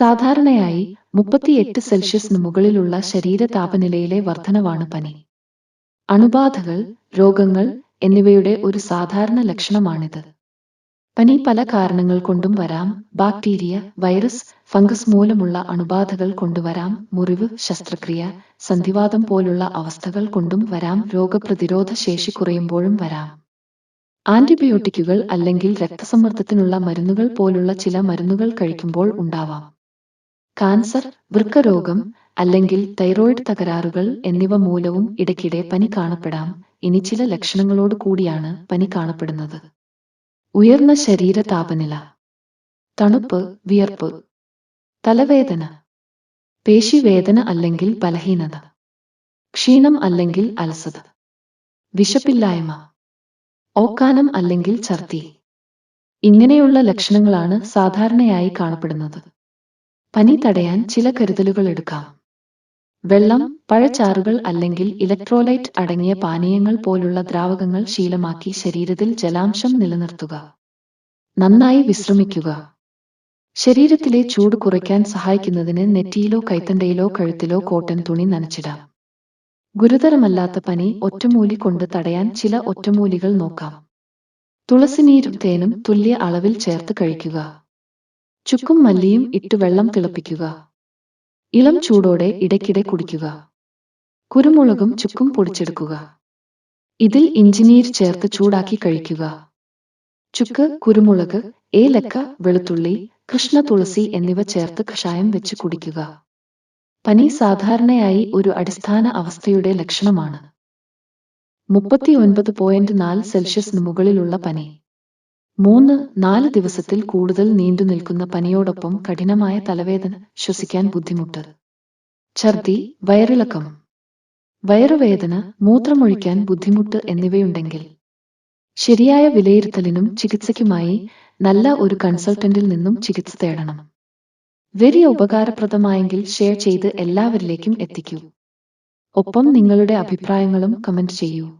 സാധാരണയായി മുപ്പത്തിയെട്ട് സെൽഷ്യസിന് മുകളിലുള്ള ശരീര താപനിലയിലെ വർധനവാണ് പനി. അണുബാധകൾ രോഗങ്ങൾ എന്നിവയുടെ ഒരു സാധാരണ ലക്ഷണമാണിത്. പനി പല കാരണങ്ങൾ കൊണ്ടും വരാം. ബാക്ടീരിയ വൈറസ് ഫംഗസ് മൂലമുള്ള അണുബാധകൾ കൊണ്ടുവരാം. മുറിവ് ശസ്ത്രക്രിയ സന്ധിവാദം പോലുള്ള അവസ്ഥകൾ കൊണ്ടും വരാം. രോഗപ്രതിരോധ ശേഷി കുറയുമ്പോഴും വരാം. ആന്റിബയോട്ടിക്കുകൾ അല്ലെങ്കിൽ രക്തസമ്മർദ്ദത്തിനുള്ള മരുന്നുകൾ പോലുള്ള ചില മരുന്നുകൾ കഴിക്കുമ്പോൾ ഉണ്ടാവാം. കാൻസർ വൃക്കരോഗം അല്ലെങ്കിൽ തൈറോയിഡ് തകരാറുകൾ എന്നിവ മൂലവും ഇടയ്ക്കിടെ പനി കാണപ്പെടാം. ഇനി ചില ലക്ഷണങ്ങളോട് കൂടിയാണ് പനി കാണപ്പെടുന്നത്. ഉയർന്ന ശരീര താപനില തണുപ്പ് വിയർപ്പ് തലവേദന പേശിവേദന അല്ലെങ്കിൽ ബലഹീനത ക്ഷീണം അല്ലെങ്കിൽ അലസത വിശപ്പില്ലായ്മ ഓക്കാനം അല്ലെങ്കിൽ ഛർദി. ഇങ്ങനെയുള്ള ലക്ഷണങ്ങളാണ് സാധാരണയായി കാണപ്പെടുന്നത്. പനി തടയാൻ ചില കരുതലുകൾ എടുക്കാം. വെള്ളം പഴച്ചാറുകൾ അല്ലെങ്കിൽ ഇലക്ട്രോലൈറ്റ് അടങ്ങിയ പാനീയങ്ങൾ പോലുള്ള ദ്രാവകങ്ങൾ ശീലമാക്കി ശരീരത്തിൽ ജലാംശം നിലനിർത്തുക. നന്നായി വിശ്രമിക്കുക. ശരീരത്തിലെ ചൂട് കുറയ്ക്കാൻ സഹായിക്കുന്നതിന് നെറ്റിയിലോ കൈത്തണ്ടയിലോ കഴുത്തിലോ കോട്ടൻ തുണി നനച്ചിടാം. ഗുരുതരമല്ലാത്ത പനി ഒറ്റമൂലി കൊണ്ട് തടയാൻ ചില ഒറ്റമൂലികൾ നോക്കാം. തുളസിനീരും തേനും തുല്യ അളവിൽ ചേർത്ത് കഴിക്കുക. ചുക്കും മല്ലിയും ഇട്ട് വെള്ളം തിളപ്പിക്കുക. ഇളം ചൂടോടെ ഇടയ്ക്കിടെ കുടിക്കുക. കുരുമുളകും ചുക്കും പൊടിച്ചെടുക്കുക. ഇതിൽ ഇഞ്ചിനീർ ചേർത്ത് ചൂടാക്കി കഴിക്കുക. ചുക്ക് കുരുമുളക് ഏലക്ക വെളുത്തുള്ളി കൃഷ്ണ തുളസി എന്നിവ ചേർത്ത് കഷായം വെച്ച് കുടിക്കുക. പനി സാധാരണയായി ഒരു അടിസ്ഥാന അവസ്ഥയുടെ ലക്ഷണമാണ്. മുപ്പത്തിയൊൻപത് പോയിന്റ് നാല് സെൽഷ്യസിന് മുകളിലുള്ള പനി. മൂന്ന് നാല് ദിവസത്തിൽ കൂടുതൽ നീണ്ടു നിൽക്കുന്ന പനിയോടൊപ്പം കഠിനമായ തലവേദന ശ്വസിക്കാൻ ബുദ്ധിമുട്ട്. ഛർദി വയറിളക്കം. വയറുവേദന മൂത്രമൊഴിക്കാൻ ബുദ്ധിമുട്ട് എന്നിവയുണ്ടെങ്കിൽ. ശരിയായ വിലയിരുത്തലിനും ചികിത്സയ്ക്കുമായി നല്ല ഒരു കൺസൾട്ടന്റിൽ നിന്നും ചികിത്സ തേടണം. വെരി ഉപകാരപ്രദമായെങ്കിൽ ഷെയർ ചെയ്ത് എല്ലാവരിലേക്കും എത്തിക്കൂ. ഒപ്പം നിങ്ങളുടെ അഭിപ്രായങ്ങളും കമന്റ് ചെയ്യൂ.